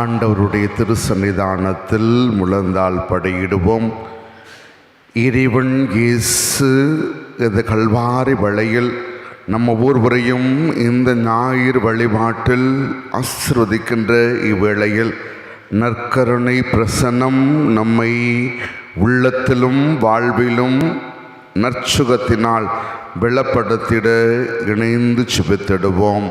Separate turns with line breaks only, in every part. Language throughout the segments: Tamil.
ஆண்டவருடைய திருசன்னிதானத்தில் முழந்தால் படையிடுவோம். இறைவன் இயேசு இந்த கல்வாரி வழியில் நம்ம ஒவ்வொருவரையும் இந்த ஞாயிறு வழிபாட்டில் ஆசிர்வதிக்கின்ற இவ்வேளையில் நற்கருணை பிரசன்னம் நம்மை உள்ளத்திலும் வாழ்விலும் நற்சுகத்தினால் வெளப்படுத்திட இணைந்து சுபித்திடுவோம்.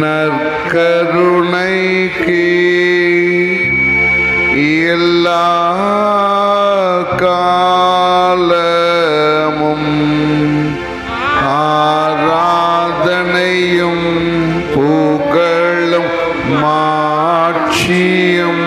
நற்கருணைக்கு எல்லா காலமும் ஆராதனையும் புகழும் மாட்சியும்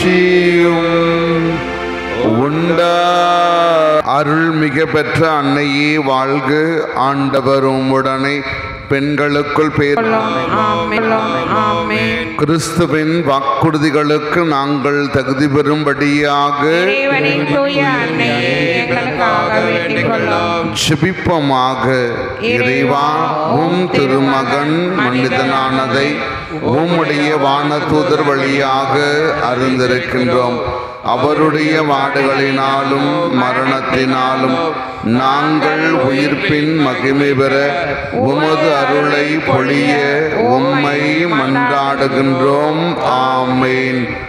மாட்சியும் உண்டா. அருள்மிக பெற்ற அன்னையே வாழ்க. ஆண்டவரும் உடனே பெண்களுக்குள் பேர். கிறிஸ்துவின் வாக்குறுதிகளுக்கு நாங்கள் தகுதி பெறும்படியாக ஜிபிப்பமாக. இறைவா உம் திருமகன் மனிதனானதை உம்முடைய வானதூதர் வழியாக அறிந்திருக்கின்றோம். அவருடைய வாடுகளினாலும் மரணத்தினாலும் நாங்கள் உயிர்ப்பின் மகிமை பெற உமது அருளை பொழிய உம்மை மன்றாடுகின்றோம். ஆமேன்.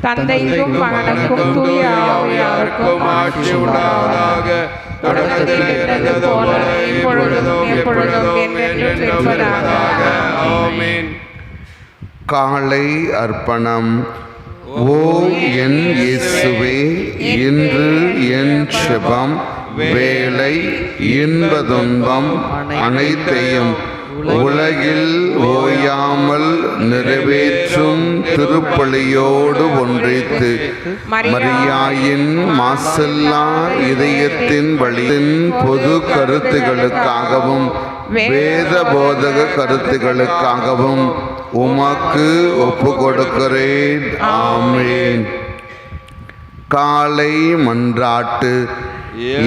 தந்தைக்கும் மகனுக்கும் தூய ஆவியாருக்கும் ஆட்சி உண்டாவதாக தொடக்கத்தில் இருந்தது போல இப்பொழுதும் எப்பொழுதும் என்றென்றும் இருப்பதாக. ஆமென்.
காலை அர்ப்பணம். ஓ என் இயேசுவே இன்று என் செபம் வேலை இன்ப துன்பம் அனைத்தையும் உலகில் ஓயாமல் நிறைவேற்றும் திருப்பலியோடு ஒன்றித்து மரியாயின் மாசல்லா இதயத்தின் வழியின் பொது கருத்துகளுக்காகவும் வேத போதக கருத்துகளுக்காகவும் உமக்கு ஒப்பு கொடுக்கிறேன் ஆமேன். காலை மன்றாட்டு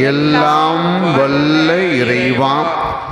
எல்லாம் வல்ல இறைவா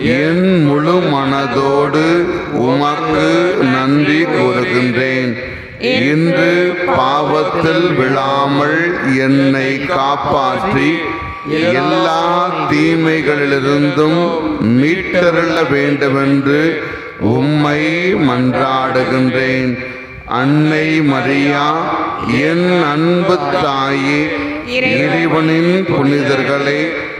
என் முழு மனதோடு உமக்கு நன்றி கூறுகின்றேன். இன்று பாவத்தில் விழாமல் என்னை காப்பாற்றி எல்லா தீமைகளிலிருந்தும் மீட்டருள வேண்டுமென்று உம்மை மன்றாடுகின்றேன். அன்னை மரியா என் அன்பு தாயே இறைவனின் புனிதர்களே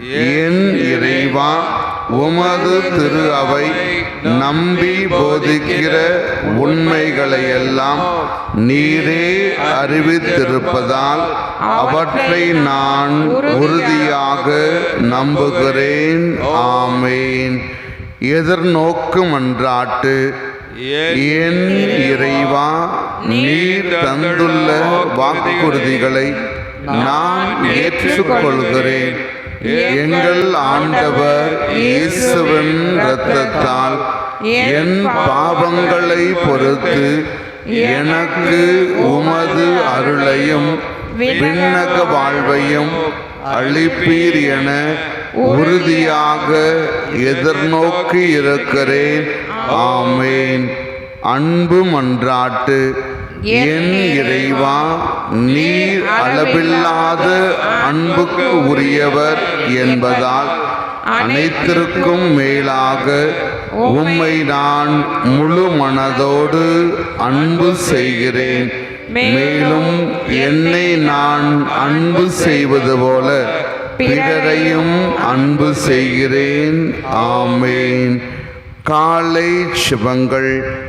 என் இறைவா உமது திரு அவை நம்பி போதிக்கிற உண்மைகளையெல்லாம் நீரே அறிவித்திருப்பதால் அவற்றை நான் உறுதியாக நம்புகிறேன். ஆமேன். எதிர்நோக்கு மன்றாட்டு என் இறைவா நீர் தந்துள்ள வாக்குறுதிகளை நான் ஏற்றுக்கொள்கிறேன். எங்கள் ஆண்டவர் இயேசுவின் இரத்தத்தால் என் பாவங்களை பொறுத்து எனக்கு உமது அருளையும் விண்ணக வாழ்வையும் அளிப்பீர் என உறுதியாக எதிர்நோக்கி இருக்கிறேன். ஆமேன். அன்பு மன்றாட்டு என் இறைவா நீர் அளவில்லாத அன்புக்கு உரியவர் என்பதால் அனைத்திற்கும் மேலாக உம்மை நான் முழு மனதோடு அன்பு செய்கிறேன். மேலும் என்னை நான் அன்பு செய்வது போல பிறரையும் அன்பு செய்கிறேன். ஆமேன். காலை சிவங்கள்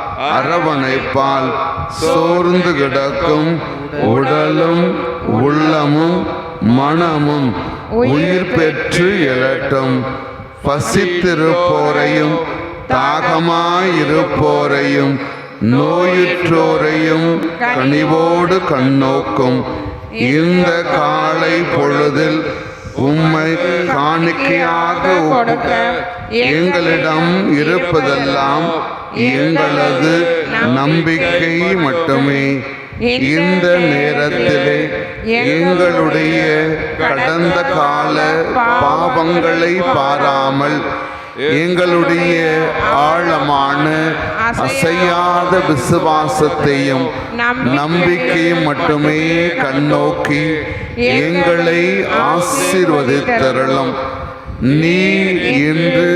அரவணைப்பால் சோர்ந்து கிடக்கும் உடலும் உள்ளமும் மனமும் உயிர் பெற்று எழட்டும். பசித்திருப்போரையும் தாகமாயிருப்போரையும் நோயுற்றோரையும் கனிவோடு கண்ணோக்கும். இந்த காலை பொழுதில் உம்மை காணிக்கையாக எங்களிடம் இருப்பதெல்லாம் எங்களது நம்பிக்கை மட்டுமே. இந்த நேரத்திலே எங்களுடைய கடந்த கால பாவங்களை பாராமல் எங்களுடைய ஆழமான அசையாத விசுவாசத்தையும் நம்பிக்கையும் மட்டுமே கண்ணோக்கி எங்களை ஆசீர்வதித்தரலும். நீ இன்று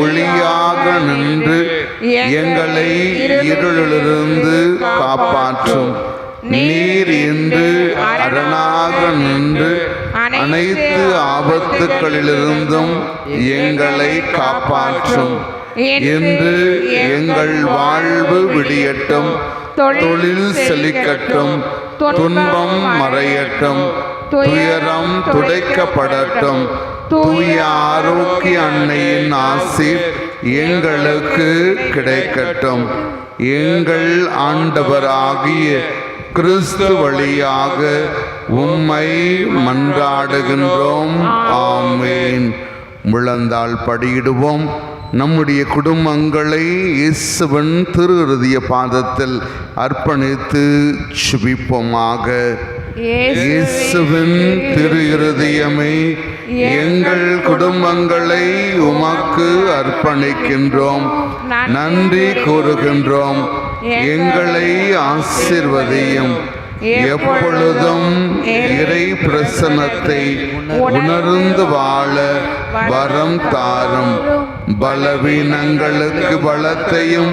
ஒளியாக நின்று எங்களை இருளிலிருந்து காப்பாற்றும். நீர் இன்று அரணாக நின்று அனைத்து ஆபத்துக்களிலிருந்தும் எங்களை காப்பாற்றும். என்று எங்கள் வாழ்வு விடியட்டும். தொழில் செழிக்கட்டும். துன்பம் மறையட்டும். துயரம் துடைக்கப்படட்டும். தூய ஆரோக்கிய அன்னையின் ஆசி எங்களுக்கு கிடைக்கட்டும். எங்கள் ஆண்டவராகிய கிறிஸ்து வழியாக உம்மை மன்றாடுகின்றோம். ஆமேன். முழந்தால் படியிடுவோம். நம்முடைய குடும்பங்களை இயேசுவன் திரு பாதத்தில் அர்ப்பணித்து சுபிப்போமாக இயேசுவின் திரு இருதயமே எங்கள் குடும்பங்களை உமக்கு அர்ப்பணிக்கின்றோம். நன்றி கூறுகின்றோம். எங்களை ஆசிர்வதையும். எப்பொழுதும் இறை பிரசன்னத்தை உணர்ந்து வாழ வரம் தாரும். பலவீனங்களுக்கு பலத்தையும்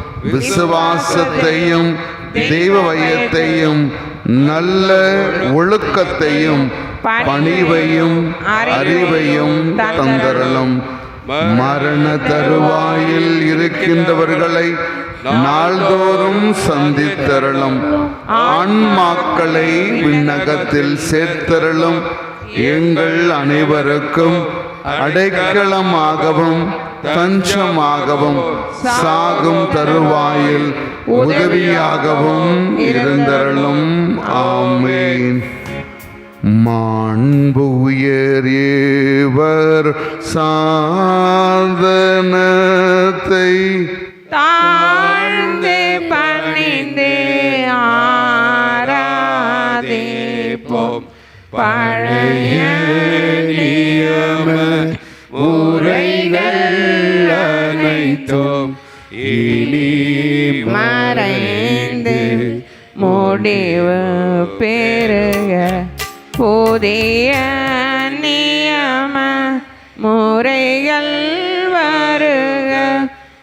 விசுவாசத்தையும் தெய்வ வையத்தையும் நல்ல ஒழுக்கத்தையும் பணிவையும் அறிவையும் தந்தரலும். மரண தருவாயில் இருக்கின்றவர்களை நாள்தோறும் சந்தித்தரலும். ஆன்மாக்களை விண்ணகத்தில் சேர்த்தரலும். எங்கள் அனைவருக்கும் அடைக்கலமாகவும் தஞ்சமாகவும் சாகும் தருவாயில் உதவியாகவும் இருந்தருளும். ஆமேன். மாண்பு உயரியவர் சாதனத்தை
தாழ்ந்து பணிந்து ஆராதிப்போம். பழைய நியம உரைகள் அனைத்தும் இனி மறைந்து முடிவு பெருக. புதிய நியம முறைகள் வருக.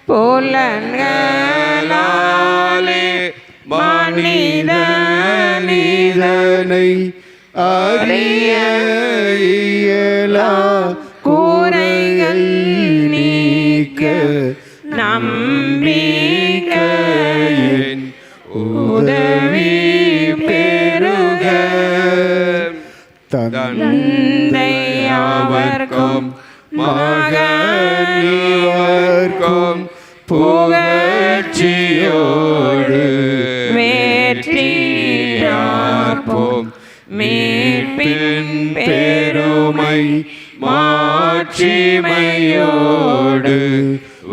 புலன்களாலே மனித
நிதனை அறிய
தந்தை அவர்க்கும் மகனிவர்க்கும் புகழ்ச்சியோடு வெற்றியார்ப்போம் மீட்பின் பெருமை மாட்சிமையோடு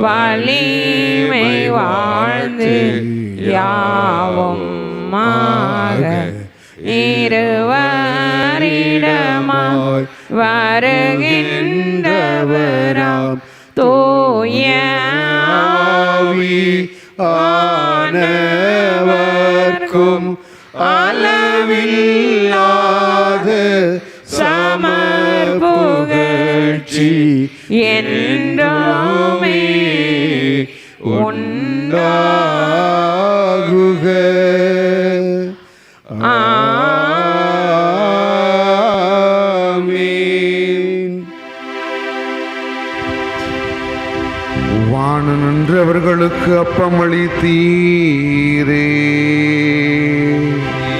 வலிமை வாழ்ந்து யாவும் மாக இருவரிடமாய் வருகின்றவராம். தூய
ஆனவர்க்கும் அளவில்லாத சமர்புகழ்ச்சி
என்றுமே
உண்டா நின்றவர்களுக்கு அப்பமளித்தீரே.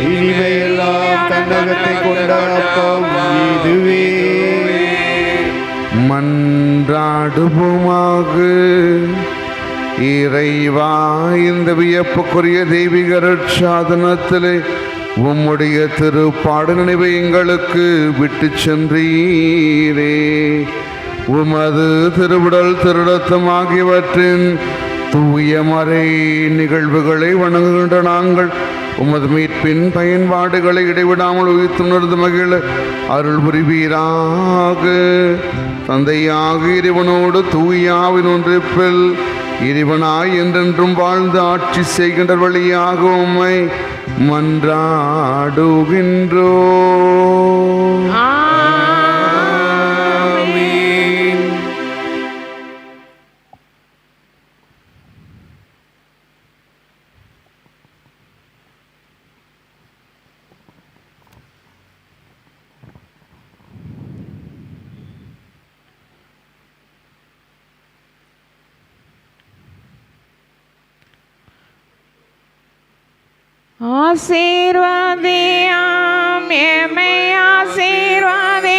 இனிமையெல்லாம் தன்னகத்தை கொண்ட அப்பம் இதுவே.
மன்றாடுவோமாக. இறைவா இந்த வியப்புக்குரிய தெய்வீக சாதனத்திலே உம்முடைய திருப்பாடு நினைவை எங்களுக்கு விட்டு சென்றீரே. உமது திருவிடல் திருடத்தம் ஆகியவற்றின் தூய மறை நிகழ்வுகளை வணங்குகின்ற நாங்கள். உமது மீட்பின் பயன்பாடுகளை இடைவிடாமல் உயிர்த்துணர்ந்து மகிழ அருள் புரிவீராக. தந்தையாக இறைவனோடு தூயாவின் ஒன்றிப்பில் இறைவனாய் என்றென்றும் வாழ்ந்து ஆட்சி செய்கின்ற வழியாக உம்மை மன்றாடுகின்றோ
ஆசீர்வதியாம் எமை ஆசீர்வதியாம்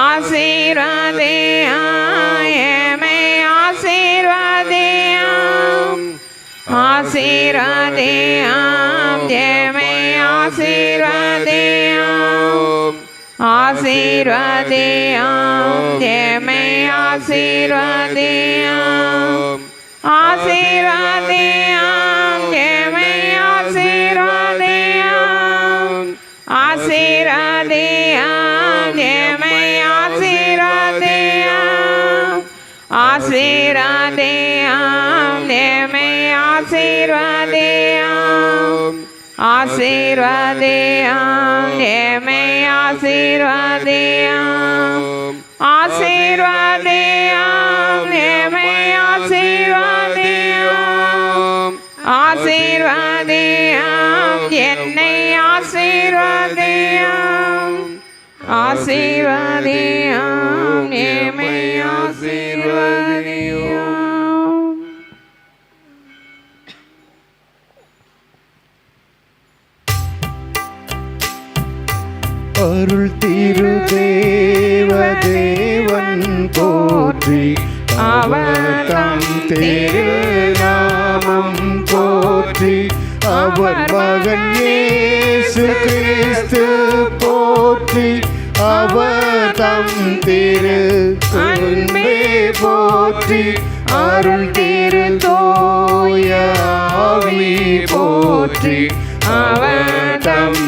ஆசீர்வதியாம் எமை ஆசீர்வதியாம் ஆசீர்வதியாம் எமை ஆசீர்வதியாம் ஆசீர்வதியாம் எமை ஆசீர்வதியாம் ஆசீர்வதியாம்
ஆசீர்வாதியாம் எமை ஆசீர்வாதியாம் ஆசீர்வாதியாம் எமை ஆசீர்வாதியாம் ஆசீர்வாதியாம் எமை ஆசீர்வாதியாம் ஆசீர்வாதியாம் எமை ஆசீர்வாதி ஆசீர்வாதியாம். என்னை ஆசீர்வாதியாம். ஆசீர்வாதியாம். எமை ஆசீர்வாதியாம்.
அருள் திரு தேவ தேவன் போற்றி அவர் தம் திருநாமம் போற்றி அவர் மகன் இயேசு கிறிஸ்து போற்றி அவர் தம் திரு அன்பே போற்றி அருள் திரு தோய ஆவி போற்றி அவர் தம்